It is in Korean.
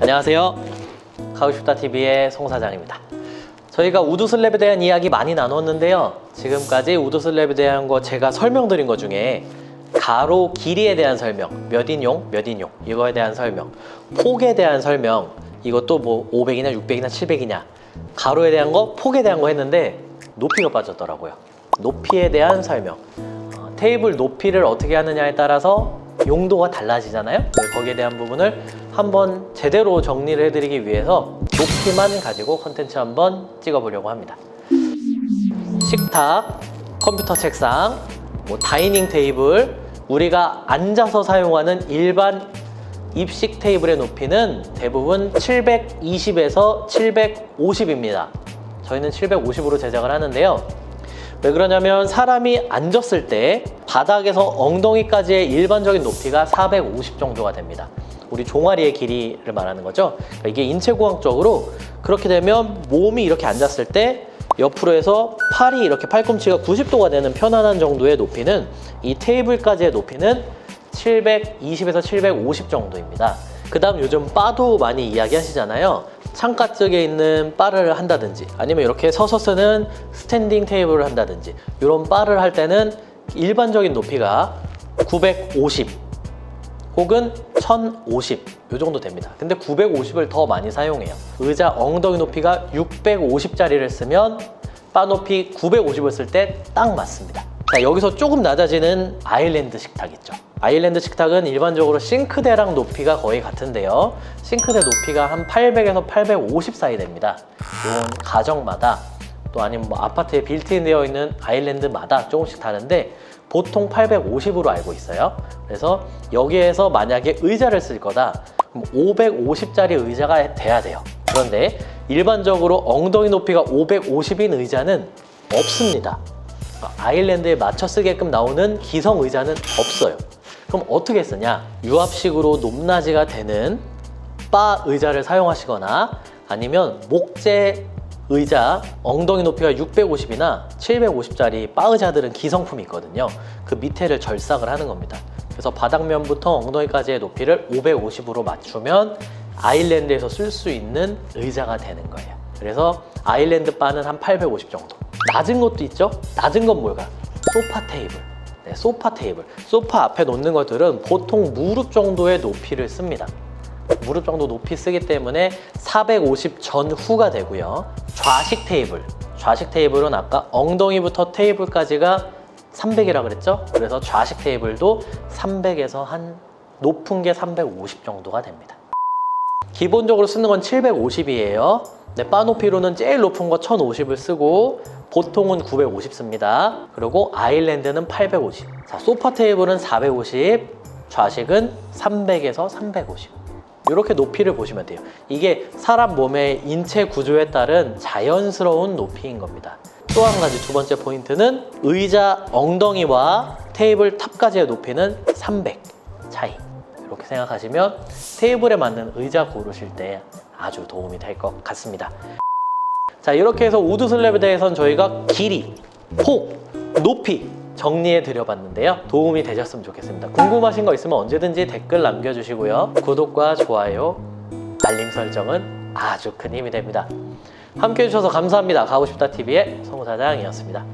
안녕하세요. 가고싶다 TV의 송 사장입니다. 저희가 우드 슬랩에 대한 이야기 많이 나눴는데요. 지금까지 우드 슬랩에 대한 거 제가 설명드린 것 중에 가로 길이에 대한 설명, 몇 인용, 몇 인용 이거에 대한 설명, 폭에 대한 설명, 이것도 뭐 500이냐, 600이냐, 700이냐 가로에 대한 거, 폭에 대한 거 했는데 높이가 빠졌더라고요. 높이에 대한 설명. 어, 테이블 높이를 어떻게 하느냐에 따라서 용도가 달라지잖아요. 네, 거기에 대한 부분을 한번 제대로 정리를 해드리기 위해서 높이만 가지고 컨텐츠 한번 찍어보려고 합니다. 식탁, 컴퓨터 책상, 뭐 다이닝 테이블, 우리가 앉아서 사용하는 일반 입식 테이블의 높이는 대부분 720에서 750입니다. 저희는 750으로 제작을 하는데요. 왜 그러냐면 사람이 앉았을 때 바닥에서 엉덩이까지의 일반적인 높이가 450 정도가 됩니다. 우리 종아리의 길이를 말하는 거죠. 그러니까 이게 인체공학적으로 그렇게 되면 몸이 이렇게 앉았을 때 옆으로 해서 팔이 이렇게 팔꿈치가 90도가 되는 편안한 정도의 높이는 이 테이블까지의 높이는 720에서 750 정도입니다. 그 다음 요즘 바도 많이 이야기 하시잖아요. 창가 쪽에 있는 바를 한다든지 아니면 이렇게 서서 쓰는 스탠딩 테이블을 한다든지 이런 바를 할 때는 일반적인 높이가 950 혹은 1050 이 정도 됩니다. 근데 950을 더 많이 사용해요. 의자 엉덩이 높이가 650짜리를 쓰면 바 높이 950을 쓸 때 딱 맞습니다. 자, 여기서 조금 낮아지는 아일랜드 식탁 있죠. 아일랜드 식탁은 일반적으로 싱크대랑 높이가 거의 같은데요. 싱크대 높이가 한 800에서 850 사이 됩니다. 이건 가정마다 또 아니면 뭐 아파트에 빌트인 되어 있는 아일랜드마다 조금씩 다른데 보통 850으로 알고 있어요. 그래서 여기에서 만약에 의자를 쓸 거다. 그럼 550짜리 의자가 돼야 돼요. 그런데 일반적으로 엉덩이 높이가 550인 의자는 없습니다. 아일랜드에 맞춰 쓰게끔 나오는 기성 의자는 없어요. 그럼 어떻게 쓰냐? 유압식으로 높낮이가 되는 바 의자를 사용하시거나 아니면 목재 의자 엉덩이 높이가 650이나 750짜리 바 의자들은 기성품이 있거든요. 그 밑에를 절삭을 하는 겁니다. 그래서 바닥면부터 엉덩이까지의 높이를 550으로 맞추면 아일랜드에서 쓸 수 있는 의자가 되는 거예요. 그래서 아일랜드 바는 한 850 정도. 낮은 것도 있죠? 낮은 건 뭘까? 소파 테이블. 네, 소파 테이블. 소파 앞에 놓는 것들은 보통 무릎 정도의 높이를 씁니다. 무릎 정도 높이 쓰기 때문에 450 전후가 되고요. 좌식 테이블. 좌식 테이블은 아까 엉덩이부터 테이블까지가 300이라 그랬죠? 그래서 좌식 테이블도 300에서 한 높은 게 350 정도가 됩니다. 기본적으로 쓰는 건 750이에요. 네, 바 높이로는 제일 높은 거 1050을 쓰고 보통은 950 씁니다. 그리고 아일랜드는 850. 자, 소파 테이블은 450, 좌식은 300에서 350. 이렇게 높이를 보시면 돼요. 이게 사람 몸의 인체 구조에 따른 자연스러운 높이인 겁니다. 또 한 가지 두 번째 포인트는 의자 엉덩이와 테이블 탑까지의 높이는 300 차이. 이렇게 생각하시면 테이블에 맞는 의자 고르실 때 아주 도움이 될 것 같습니다. 자, 이렇게 해서 우드 슬랩에 대해서는 저희가 길이, 폭, 높이 정리해 드려봤는데요. 도움이 되셨으면 좋겠습니다. 궁금하신 거 있으면 언제든지 댓글 남겨주시고요. 구독과 좋아요, 알림 설정은 아주 큰 힘이 됩니다. 함께 해주셔서 감사합니다. 가고 싶다 TV의 송 사장이었습니다.